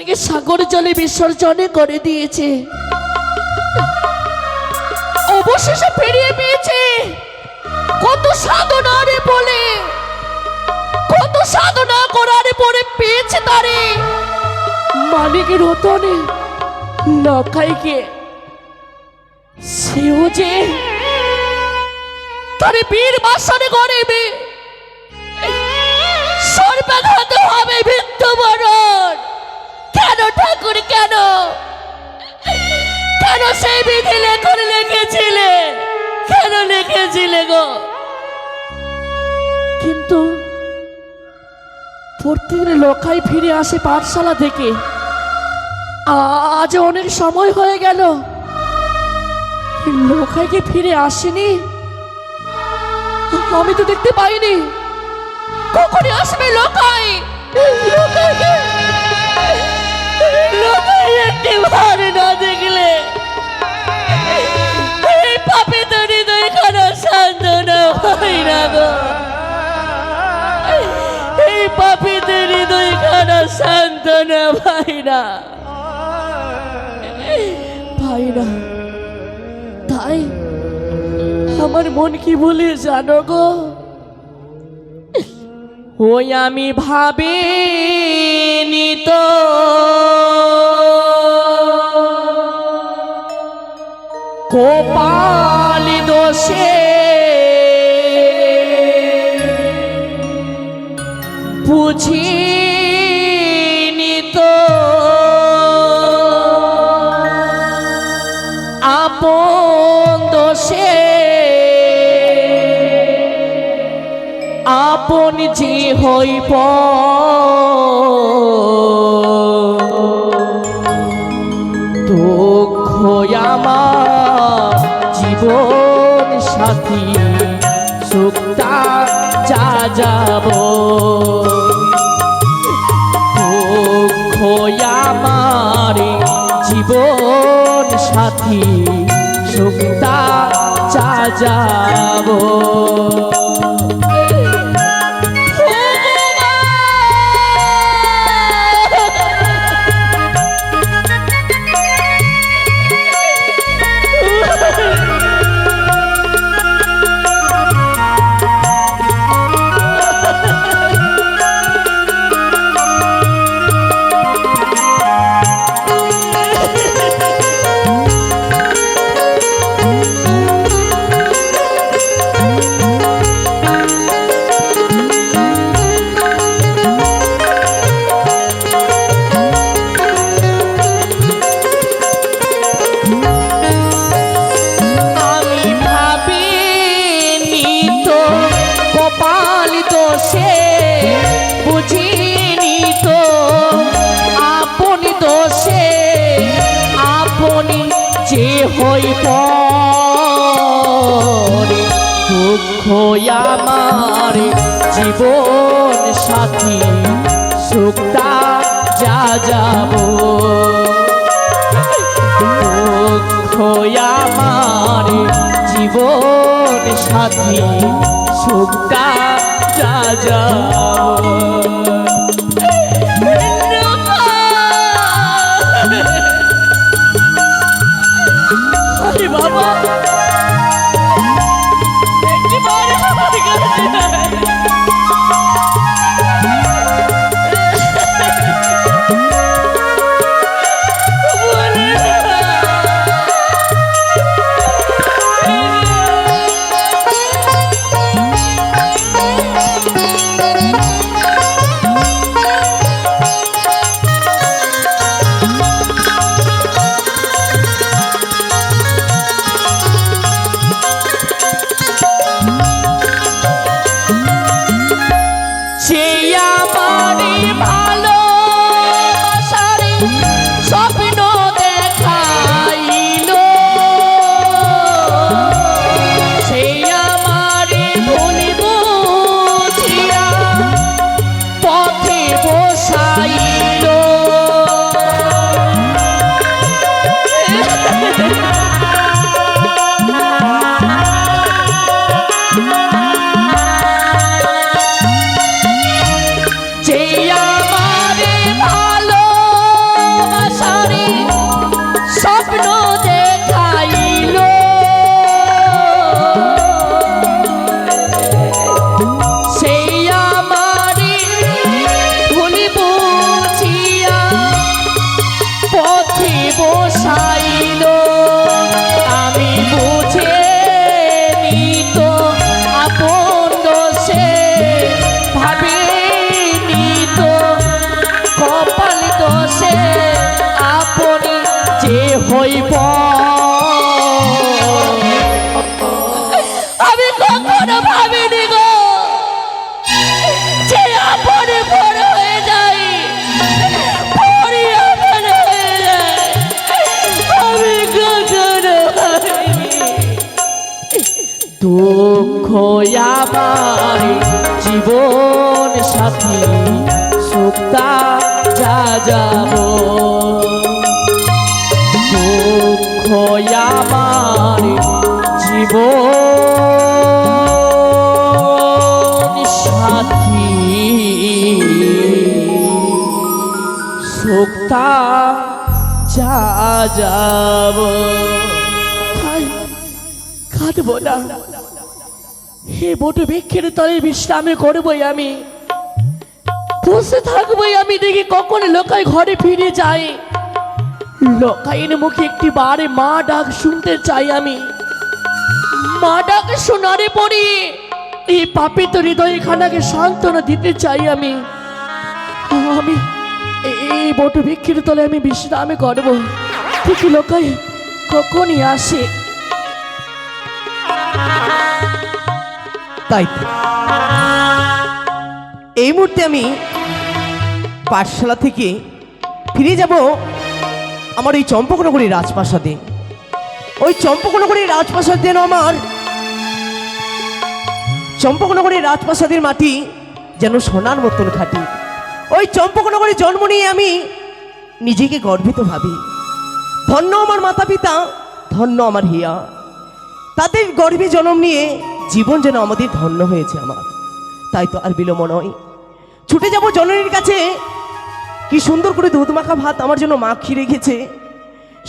সন্তানকে সাগর জলে বিসর্জনে করে দিয়েছে। অবশেষে ফিরিয়ে পেয়েছে। কত সাধনারে বলে, কত সাধনা করার পরে পেয়েছে তারে। মালিকের রতনে লখাইকে সেও যে তারে বীর বাসনে গড়েবে, সর্বাঘাত হবে মৃত্যুবরণ ঠাকুর কেন? কেন সেই বিধি লেখন লিখেছিলে? কেন লিখেছিলে গো? কিন্তু প্রত্যেকদিন লোকাই ফিরে আসে পাঠশালা থেকে। আজ অনেক সময় হয়ে গেল। লোকাইকে ফিরে আসেনি? আমি তো দেখতে পাইনি। কখনই আসবে লোকাই? লোকাই লোকাই একটি না দেখলে? এই পাপে তো হৃদয় খানা সান্ত্বনা হয় না গো। এই পাপীদের হৃদয় খানা সান্ত্বনা ভাই না। ভাই না। তাই আমার মন কি বলে জানো গো? ওই আমি ভাবিনি তো। কোপালি দোষে। বুঝিনি তো আপন দোষে। আপন যে হইব। দুঃখ আমার জীবন সাথী সুক্তা যা যাব। আমার জীবন সাথী সুক্তা যা যাব। পরে দুঃখ আমার জীবন সাথী সুক্তা যা যাব। দুঃখ আমার জীবন সাথী, সুখটা যা যাও আমি কখনো ভাবিনি গো যে আপনে পর হয়ে যাই পরি আপন হয়ে যায় আমি কখনো দুঃখ আমার জীবন সাথী সুক্তা যা যাব। দুঃখ আমার জীবন সাথী। সুক্তা যা যাব। কাঁদবো না। হে বটু বৃক্ষের তলে বিশ্রামে করবই আমি। বসে থাকবোই আমি দেখি কখন লোকাই ঘরে ফিরে যায়। লোকাইয়ের মুখে একটি বারে মা ডাক শুনতে চাই আমি। মা ডাক শোনারে পড়ি এই পাপিত হৃদয় খানাকে সান্ত্বনা দিতে চাই আমি। আমি এই বটু বৃক্ষের তলে আমি বিশ্রামে করব। ঠিক লোকাই কখনই আসে। তাই এই মুহূর্তে আমি পাঠশালা থেকে ফিরে যাব আমার ওই চম্পকনগরী রাজপ্রাসাদে। ওই চম্পকনগরী রাজপ্রাসাদ যেন আমার চম্পকনগরী রাজপ্রাসাদের মাটি যেন সোনার মতন খাটি। ওই চম্পকনগরে জন্ম নিয়ে আমি নিজেকে গর্বিত ভাবি। ধন্য আমার মাতা পিতা ধন্য আমার হিয়া। তাদের গর্ভে জন্ম নিয়ে জীবন যেন আমাদের ধন্য হয়েছে আমার। তাই তো আর বিলম্ব নয়। ছুটে যাব জননীর কাছে কি সুন্দর করে দুধ মাখা ভাত আমার জন্য মা মাখি রেখেছে।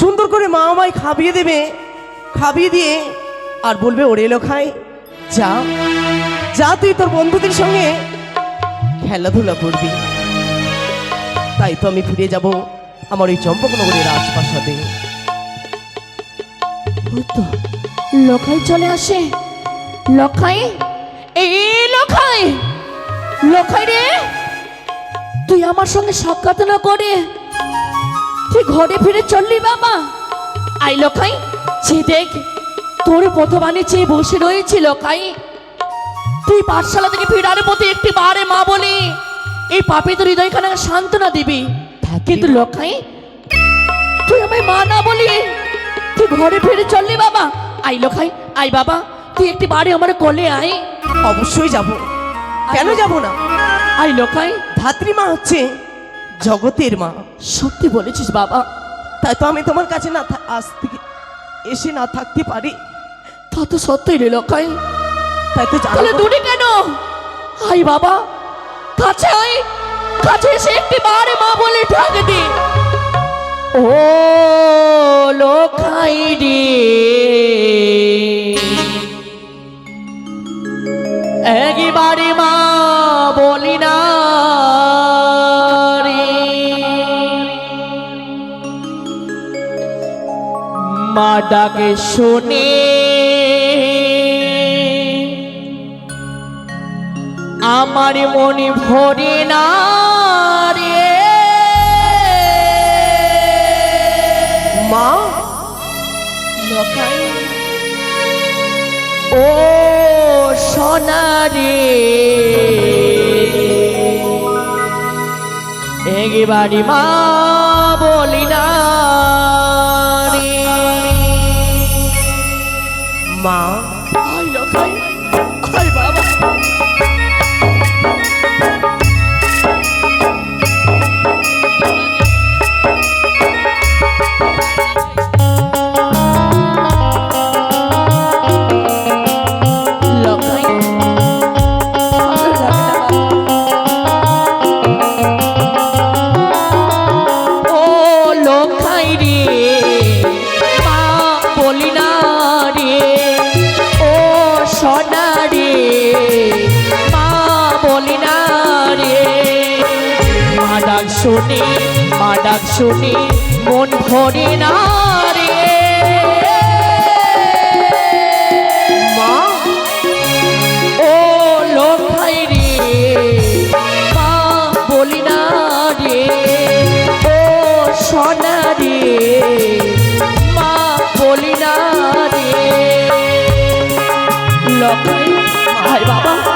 সুন্দর করে মা আমায় খাবিয়ে দেবে, খাবিয়ে দিয়ে আর বলবে, ওরে খাই যা যা তুই তোর বন্ধুদের সঙ্গে খেলাধুলা করবি। তাই তো আমি ফিরে যাব আমার ওই চম্পকনগরের ওই তো, লখাই চলে আসে। লখাই, এই লখাই লখাই রে। তুই আমার সঙ্গে সাক্ষাৎ না করে? তুই ঘরে ফিরে চললি বাবা। আই লখাই সে দেখ তোর পথবাণী চেয়ে বসে রয়েছে লখাই তুই পাঠশালা থেকে ফেরার পথে একটি বারে মা বলি এই পাপে তোর হৃদয়খানে সান্ত্বনা দিবি। কিন্তু লখাই তুই আমায় মা না বলি তুই ঘরে ফিরে চললি বাবা। আই লোখাই আই বাবা তুই একটি বাড়ি আমার কোলে আয়। অবশ্যই যাব। কেন যাব না? আই লোখাই ধাত্রীমা হচ্ছে জগতের মা। সত্যি বলেছিস বাবা। তাই তো আমি তোমার কাছে না আজ থেকে এসে না থাকতে পারি। তা তো সত্যই রে লোখাই তাই তো তাহলে দূরে কেন? আই বাবা। কাছে আই কাছে এসে একটি বারে মা বলে ডাক দে। ও লোখাই রে। একবারে মা বলি না মা ডাকে শুনে। আমার মনে ভরে না রে। মা ও সোনা রে। একবারে মা বলি মা লোকাই আই বাবা। শুনি, মা ডাক শুনি, মন ভরে না রে। মা, ও রে। মা, বলি রে। ও সোনা মা, বলি আয় বাবা।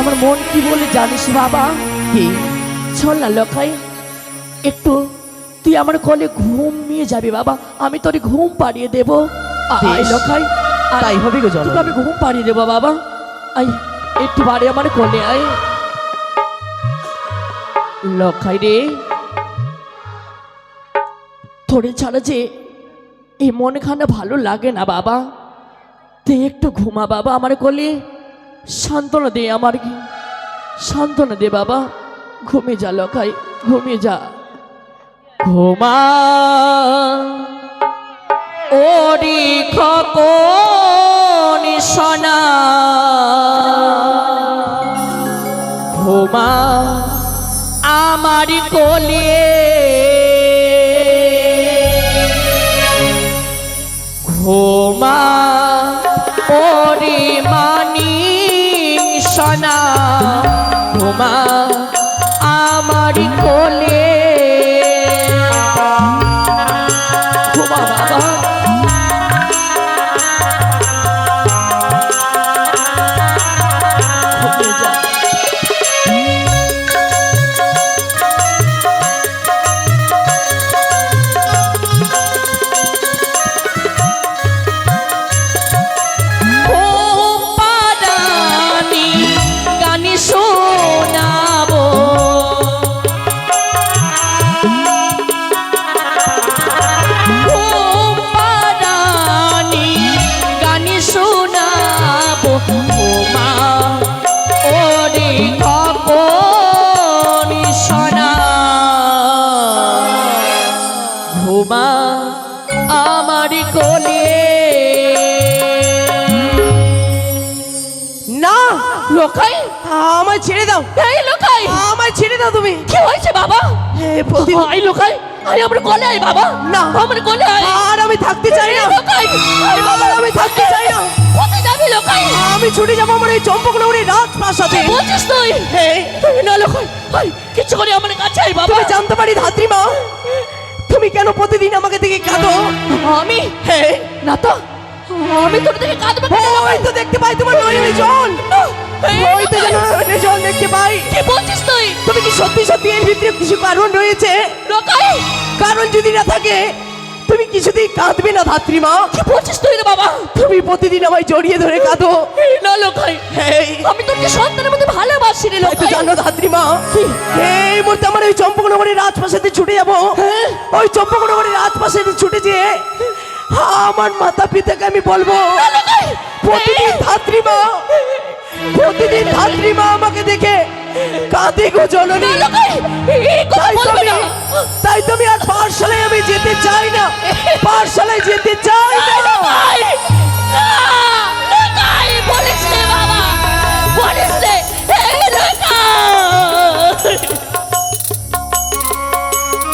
আমার মন কি বলে জানিস বাবা? কি? চল না লোকাই একটু তুই আমার কোলে ঘুমিয়ে যাবি বাবা আমি তোর ঘুম পাড়িয়ে দেবো। আয়। লোকাই আর তাই হবে গো তোকে আমি ঘুম পাড়িয়ে দেবো বাবা। আই একটু বাড়ি আমার কলে আয়। লখাই রে তোরে ছাড়া যে এই মনখানা ভালো লাগে না বাবা। তুই একটু ঘুমা বাবা আমার কোলে। সান্ত্বনা দে আমার কি? সান্ত্বনা দে বাবা। ঘুমিয়ে যা লকাই, ঘুমিয়ে যা। ঘুমা। ওরি খকন সোনা। ঘুমা আমার কোলে। ঘুমা ঘুমা আমার কোলে। না লোকাই আমায় ছেড়ে দাও। এই লোকাই! আমায় ছেড়ে দাও তুমি। কি হয়েছে বাবা? হে, প্রতি আই লোকাই আই আমার কোলে আই বাবা। না। আমার কোলে আই আর আমি থাকতে চাই না। লোকাই আই বাবা। আমি থাকতে চাই না। কোথায় যাবি লোকাই? আমি ছুটে যাব আমার এই চম্পকনগরের রাজপ্রাসাদে। বলছিস তুই? তুই না লোকাই কিছু করে আমার কাছে আই বাবা। তুমি জানতে পারি তুমি কেন প্রতিদিন আমাকে দেখে কাঁদো। আমি? হ্যাঁ না তো। আমি তোর দেখে কাঁদবো? ওই তো দেখতে পাই তোমার নয়নে জল। ওই তো যেন নয়নে জল দেখতে পাই। কি বলছিস তুই? তুমি কি সত্যি সত্যি এর ভিতরে কিছু কারণ রয়েছে? কারণ যদি না থাকে তুমি কিছুতেই কাঁদবে না ধাত্রীমা কি বলছিস তুই রে বাবা? তুমি প্রতিদিন আমায় জড়িয়ে ধরে কাঁদো। না লোকাই আমি তোকে সন্তানের মধ্যে ভালোবাসি রে লোকাই। জানো ধাত্রীমা এই মুহূর্তে আমার ওই চম্পকনগরের রাজপ্রাসাদে ছুটে যাব। ওই চম্পকনগরের রাজপ্রাসাদে ছুটে যেয়ে আমার মাতা পিতাকে আমি বলব না লোকাই। প্রতিদিন ধাত্রীমা মা আমাকে দেখে কাঁদে জননী। তাই তুমি আর পাঠশালায় আমি যেতে চাই না। পাঠশালায় যেতে চাই না। বলিস বাবা বলিস